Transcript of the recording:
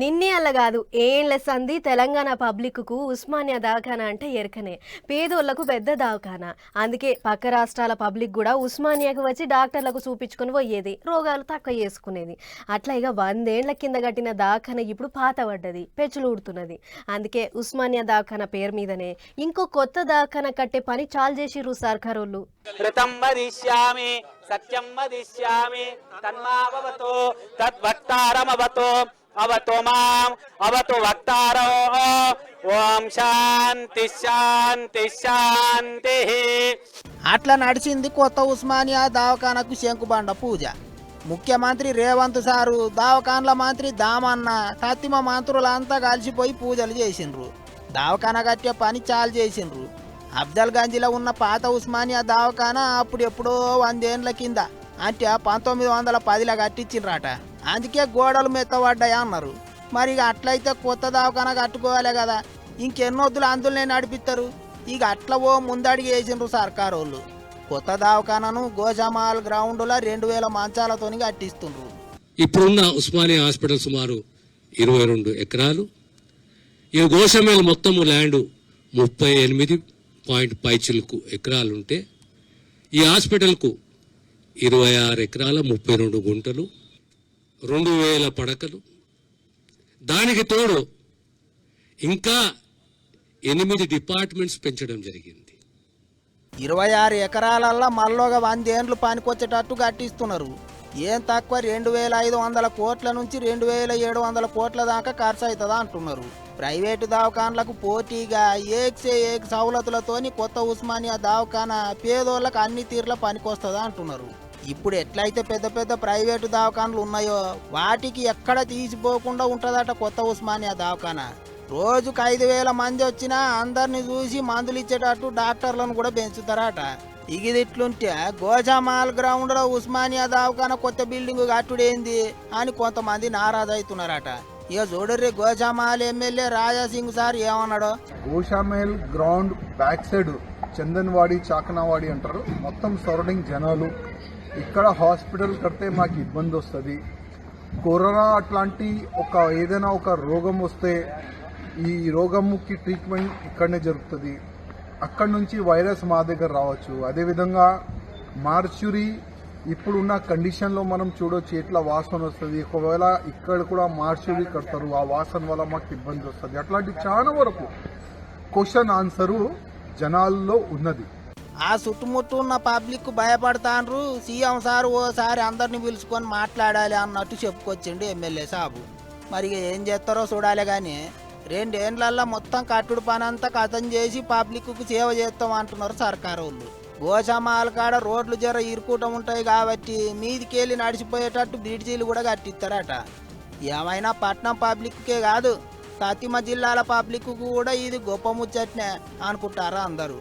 నిన్నే అల్ల కాదు ఏండ్ల సంది తెలంగాణ పబ్లిక్కు ఉస్మానియా దవాఖానా అంటే ఎరకనే. పేదోళ్ళకు పెద్ద దవాఖానా. అందుకే పక్క రాష్ట్రాల పబ్లిక్ కూడా ఉస్మానియాకు వచ్చి డాక్టర్లకు చూపించుకొని పోయేది రోగాలు తక్కువ చేసుకునేది. అట్లా ఇక వందేళ్ళ కింద కట్టిన దవాఖానా ఇప్పుడు పాత పడ్డది పెచ్చులు ఊడుతున్నది. అందుకే ఉస్మానియా దవాఖానా పేరు మీదనే. ఇంకో కొత్త దవాఖానా కట్టే పని చాలు చేసిర్రు సర్కారోళ్ళు. సత్యం వదిష్యామి తన్మావతు అవతు మాం అవతు వక్తారో ఓం శాంతి శాంతి శాంతి అట్లా నడిచింది కొత్త ఉస్మానియా దవాఖానకు శంకుబండ పూజ. ముఖ్యమంత్రి రేవంత్ సారు దవాఖాన్ల మంత్రి దామన్న తత్తిమ మంత్రులంతా కలిసిపోయి పూజలు చేసిండ్రు. దవాఖాన కట్టే పని చాలు చేసిండ్రు. అఫ్జల్ గంజ్లో ఉన్న పాత ఉస్మానియా దవాఖాన అప్పుడు ఎప్పుడో వందేండ్ల కింద అంటే పంతొమ్మిది వందల పదిలో కట్టించిండ్రట అందుకే గోడలు మెత్తబడ్డాయి అన్నారు. మరి ఇక అట్లయితే కొత్త దవాఖానా కట్టుకోవాలి కదా. ఇంకెన్నొద్దులు అందులోనే నడిపిస్తారు? ఇక అట్లా ఓ ముందడిగి వేసిండ్రు సర్కారు వాళ్ళు కొత్త దవాఖానాను గోజామాల్ గ్రౌండ్లో రెండు వేల మంచాలతో కట్టిస్తుండ్రు. ఇప్పుడున్న ఉస్మానియా హాస్పిటల్ సుమారు ఇరవై రెండు ఎకరాలు. ఈ గోషమేల మొత్తము ల్యాండ్ ముప్పై ఎనిమిది పాయింట్ పైచిలకు ఎకరాలుంటే ఈ హాస్పిటల్కు ఇరవై ఆరు ఎకరాల ముప్పై రెండు గుంటలు రెండు వేల పడకలు. దానికి తోడు ఇంకా ఎనిమిది డిపార్ట్మెంట్స్ పెంచడం జరిగింది. ఇరవై ఆరు ఎకరాలల్లో మళ్ళొక వందేండ్లు పనికొచ్చేటట్టు కట్టిస్తున్నారు. ఏం తక్కువ రెండు వేల ఐదు వందల కోట్ల నుంచి రెండు వేల ఏడు వందల కోట్ల దాకా ఖర్చు అవుతుందా అంటున్నారు. ప్రైవేటు దవాఖాన్లకు పోటీగా ఏక్సే ఏక్ సవలతులతోని కొత్త ఉస్మానియా దవాఖాన పేదోళ్ళకు అన్ని తీర్ల పనికొస్తుందా అంటున్నారు. ఇప్పుడు ఎట్లయితే పెద్ద పెద్ద ప్రైవేటు దవాఖాన్లు ఉన్నాయో వాటికి ఎక్కడ తీసిపోకుండా ఉంటుందట కొత్త ఉస్మానియా దవాఖానా రోజుకు ఐదు వేల మంది వచ్చినా అందరిని చూసి మందులు ఇచ్చేటట్టు డాక్టర్లను కూడా పెంచుతారట. ఇగిదిట్లుంటే గోజామాల్ గ్రౌండ్లో ఉస్మానియా దవాఖానా కొత్త బిల్డింగ్ కట్టుడేంది అని కొంతమంది నారాజు అవుతున్నారట ఇక చూడర్రి గోజామాల్ ఎమ్మెల్యే రాజాసింగ్ సార్ ఏమన్నాడో? Goshamahal ground back side Chandanwadi Chakanawadi అంటారు. మొత్తం సరౌండింగ్ జనాలు ఇక్కడ హాస్పిటల్ కడితే మాకు ఇబ్బంది వస్తుంది. కరోనా అట్లాంటి ఒక ఏదైనా ఒక రోగం వస్తే ఈ రోగముకి ట్రీట్మెంట్ ఇక్కడనే జరుగుతుంది. అక్కడ నుంచి వైరస్ మా దగ్గర రావచ్చు. అదేవిధంగా మార్చురీ ఇప్పుడున్న కండిషన్లో మనం చూడొచ్చు ఎట్లా వాసన వస్తుంది. ఒకవేళ ఇక్కడ కూడా మార్చురీ కడతారు ఆ వాసన వల్ల మాకు ఇబ్బంది వస్తుంది. అట్లాంటి చాలా వరకు క్వశ్చన్ ఆన్సరు జనాల్లో ఉన్నది. ఆ చుట్టుముట్టు ఉన్న పబ్లిక్ భయపడతాండ్రు. సీఎం సార్ ఓసారి అందరిని పిలుచుకొని మాట్లాడాలి అన్నట్టు చెప్పుకొచ్చిండు ఎమ్మెల్యే సాబు. మరి ఏం చేస్తారో చూడాలి కానీ రెండేండ్లల్లో మొత్తం కట్టుడు పని అంతా కథం చేసి పబ్లిక్కు సేవ చేస్తాం అంటున్నారు సర్కారు వాళ్ళు గోషమాల కాడ రోడ్లు జర ఇరుకుటం ఉంటాయి కాబట్టి మీదికెళ్ళి నడిచిపోయేటట్టు బ్రిడ్జీలు కూడా కట్టిస్తారట. ఏమైనా పట్నం పబ్లిక్కే కాదు కతిమ జిల్లాల పబ్లిక్ కూడా ఇది గొప్ప ముచ్చట్నే అనుకుంటారా అందరూ.